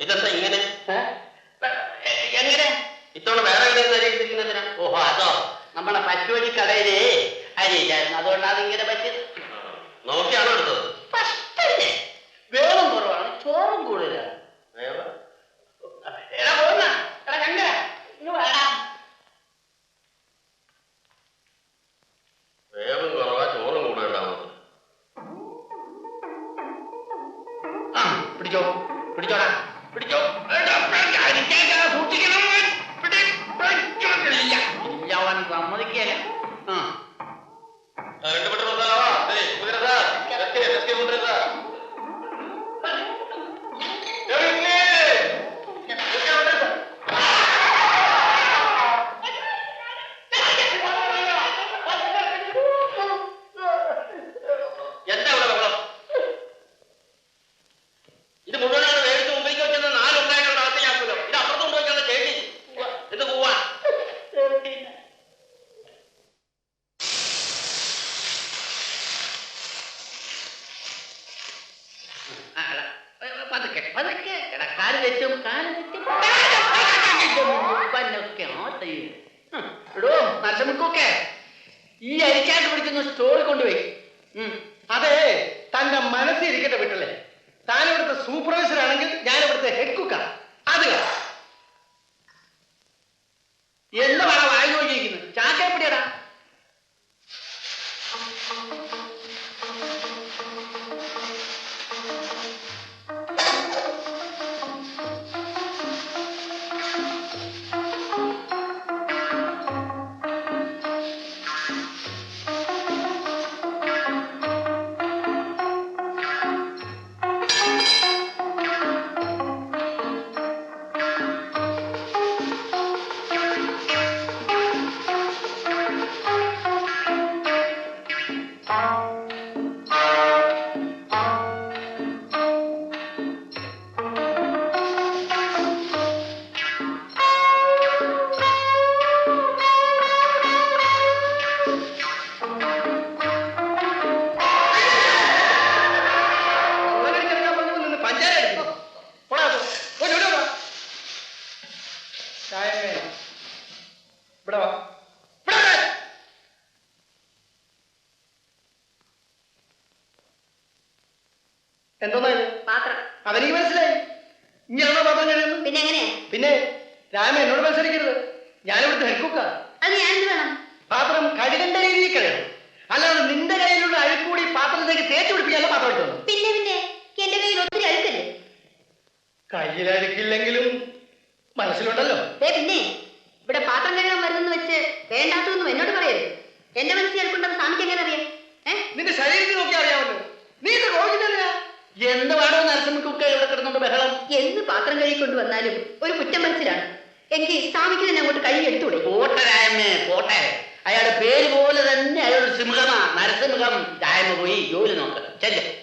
ഇതൊക്കെ ഇങ്ങനെ? എങ്ങനെ? ഇത്തവണ വേറെ എവിടെയെങ്കിലും ഓഹോ അതോ? നമ്മളെ പച്ചുവഴി കടയിലേ അരിയില്ലായിരുന്നു അതുകൊണ്ടാണ് ഇങ്ങനെ പറ്റിയത്. നോക്കിയാണോ എടുത്തത്? പിടിച്ചോ. പിടിച്ചോടാ പിടിച്ചോ. സൂക്ഷിക്കണം ഇല്ല അവൻ സമ്മതിക്കല. ആ. നശമുക്കൊക്കെ ഈ അരിക്കാണ്ട് പിടിക്കുന്ന സ്റ്റോറി കൊണ്ടുപോയി. അതെ തന്റെ മനസ്സിൽ ഇരിക്കട്ടെ വിട്ടല്ലേ താൻ ഇവിടുത്തെ സൂപ്പർവൈസർ ആണെങ്കിൽ ഞാൻ ഇവിടുത്തെ ഹെഡ് കുക്കാണ് അത് എന്ന് എന്തോന്നാ പാത്രം. അതെനിക്ക് മനസ്സിലായി. ഇങ്ങനെയാണോ പാത്രം കഴിയുന്നത് പിന്നെ എങ്ങനെയാ പിന്നെ രാമ എന്നോട് മത്സരിക്കരുത്. ഞാനിവിടുത്തെ ഹെൽക്കുക്ക അത് ഞാൻ വേണം? പാത്രം കഴുകന്റെ രീതിയിൽ കഴിയണം അല്ലാതെ നിന്റെ കയ്യിലുള്ള അഴുക്കൂടി പാത്രത്തിലേക്ക് തേച്ചു പിടിപ്പിക്കാനുള്ള പാത്രം എടുത്തു പിന്നെ പിന്നെ. എന്റെ കയ്യിൽ ഒത്തിരി അഴുക്കല്ലേ? കയ്യിൽ അഴുക്കില്ലെങ്കിലും മനസ്സിലുണ്ടല്ലോ. ഏ പിന്നെ ഇവിടെ പാത്രം കഴുകാൻ വരുന്നെന്ന് വെച്ച് വേണ്ടാത്തതൊന്നും എന്നോട് പറയരുത്. എന്റെ മനസ്സിൽ അഴുക്കുണ്ടെന്ന് സ്വാമിക്ക് എങ്ങനെ അറിയാം? നിന്റെ ശരീരത്തിൽ നോക്കി കോഴിക്കുന്നില്ല എന്ത് വേണം നരസിംഹക്കൊക്കെ ഇവിടെ കിടന്നുണ്ട് ബഹളം? എന്ത് പാത്രം കഴുകി കൊണ്ടുവന്നാലും ഒരു കുറ്റം മനസ്സിലാണ്. എങ്കിൽ സ്വാമിക്ക് തന്നെ അങ്ങോട്ട് കഴുകി എടുത്തുകൂടെ കോട്ടരായമ്മേ പോട്ടെ അയാളുടെ പേര് പോലെ തന്നെ അയാൾ സിംഹമാ. നരസിംഹം. രായമ്മ പോയി ജോലി നോക്ക്. ചെല്ലേ.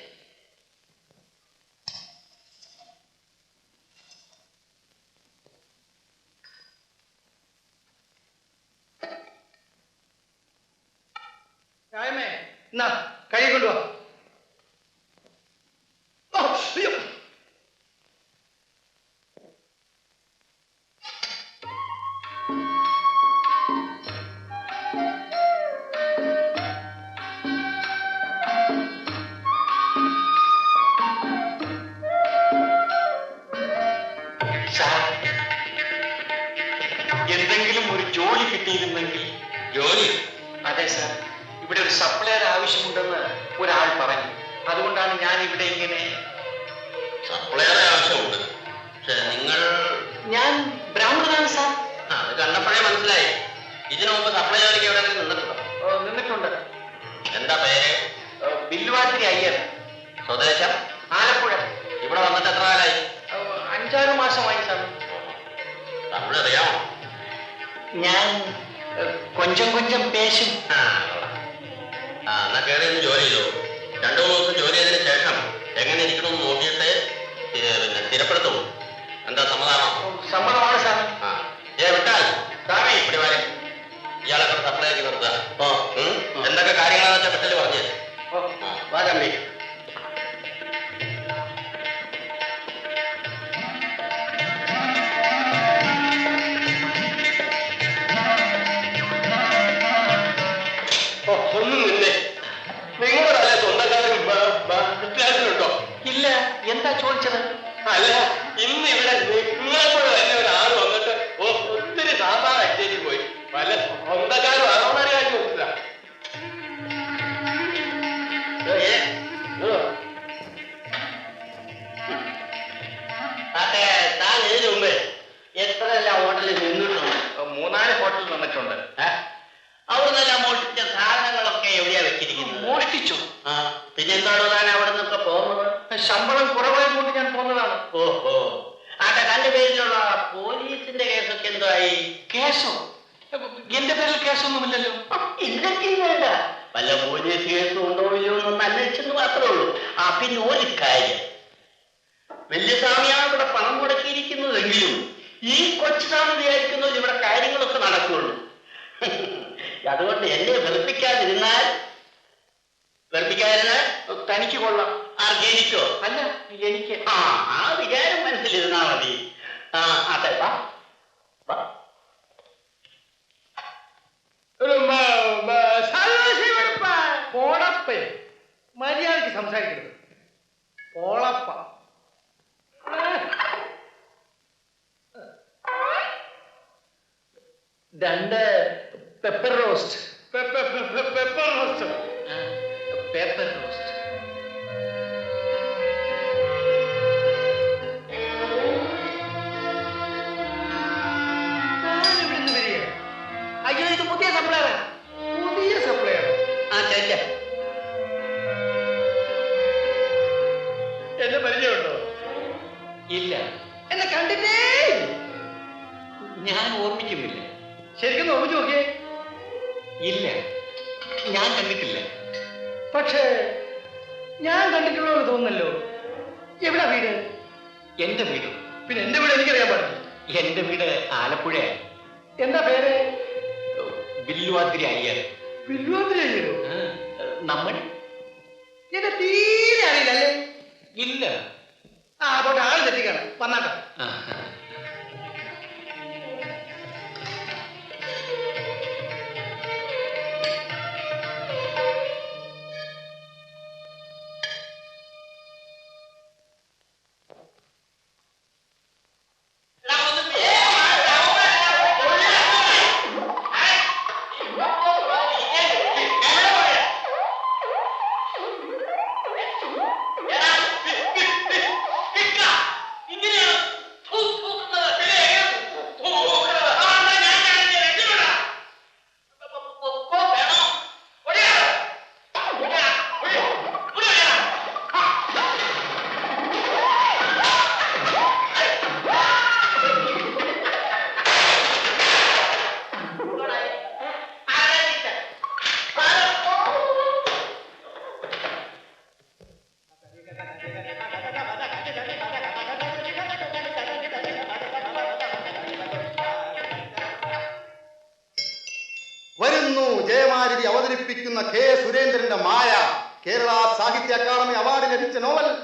രായമേ എന്നാ കഴുകിക്കൊണ്ടു വാ കിട്ടിയിരുന്നെങ്കിൽ ജോലി? അതെ സാർ ഇവിടെ ഒരു സപ്ലയർ ആവശ്യമുണ്ടെന്ന് ഒരാൾ പറഞ്ഞു. അതുകൊണ്ടാണ് ഞാൻ ഇവിടെ ഇങ്ങനെ സപ്ലയർ ആവശ്യമുണ്ട്. നിങ്ങൾ ഞാൻ ബ്രാഹ്മണനാണ് സാർ അത് കണ്ടപ്പോഴേ മനസ്സിലായി. ഇതിനു മുമ്പ് സപ്ലൈ ജോലിക്ക് എവിടെ നിന്നിട്ടുണ്ടോ? നിന്നിട്ടുണ്ട്. എന്താ പേര്? ബില്ലുവാത്തിരി അയ്യർ. സ്വദേശം? ആലപ്പുഴ. ഇവിടെ വന്നിട്ട് എത്ര കാലായി? അഞ്ചാറ് മാസമായി സാർ തമിഴ് അറിയാമോ? ഞാൻ കൊഞ്ചം കൊഞ്ചം പേശും. ആ കൊള്ളാം. ആ എന്നാ കയറി ഒന്ന് ജോലി ചെയ്തു. രണ്ടു മൂന്ന് ദിവസം ജോലി ചെയ്തതിന് ശേഷം എങ്ങനെ ഇരിക്കണമെന്ന് നോക്കിയിട്ട് ഏ, പിന്നെ സ്ഥിരപ്പെടുത്തുള്ളൂ എന്താ സമ്മതമാണോ സമ്മതമാണ് സാർ ആ. ഏ വിട്ടാൽ ഇവിടെ വരെ. ഇയാളെ സപ്ലൈ ആക്കി നിർത്തുക ഓഹോ. ആട്ടെ തന്റെ പേരിലുള്ള പോലീസിന്റെ കേസൊക്കെ എന്തായി കേസോ? എന്റെ പേരിൽ കേസൊന്നുമില്ലല്ലോ. ഇതൊക്കെ വേണ്ട വല്ല പോലീസ് കേസും ഉണ്ടോ ഇല്ലയോ എന്നൊന്ന് അന്വേഷിച്ചെന്ന് മാത്രമേ ഉള്ളൂ. ആ പിന്നെ ഒരു കാര്യം. വലിയ സ്വാമിയാണ് ഇവിടെ പണം മുടക്കിയിരിക്കുന്നതെങ്കിലും ഈ കൊച്ചു സ്വാമി വിചാരിക്കുന്നത് ഇവിടെ കാര്യങ്ങളൊക്കെ നടക്കുകയുള്ളൂ അതുകൊണ്ട് എന്നെ വെറുപ്പിക്കാതിരുന്നാൽ വെറുപ്പിക്കാതിരുന്നാൽ തനിക്ക് കൊള്ളാം. ആർക്കെനിക്കോ അല്ല എനിക്ക്. ആ ആ വിചാരം മനസ്സിലിരുന്നാ മതി. ആ അതെ വാ. വാ. ഒരു മ- മ- സദാശിവപ്പ. പോളപ്പേ മര്യാദയ്ക്ക് സംസാരിക്കരുത്. പോളപ്പ. രണ്ട് pepper roast pepper roast pepper roast ഓർമ്മിക്കുന്നില്ല ശരിക്കും നോക്കി നോക്കിയേ? ഇല്ല. ഞാൻ കണ്ടിട്ടില്ല. പക്ഷേ ഞാൻ കണ്ടിട്ടുള്ള തോന്നല്ലോ എവിടാ വീട്? എന്റെ വീട്. പിന്നെ എന്റെ വീട് എനിക്കറിയാൻ പാടില്ല. എന്റെ വീട് ആലപ്പുഴയാണ്. എന്താ പേര്? ബില്ലുവാതിരി അയ്യർ. വില്ലുവാതിരയ്യരോ അയ്യർ നമ്മൾ? എന്നെ തീരെ അറിയില്ലല്ലേ ഇല്ല. ആ പോട്ടെ ആൾ തെറ്റിക്കാണ്. വന്നാട്ടെ. a novel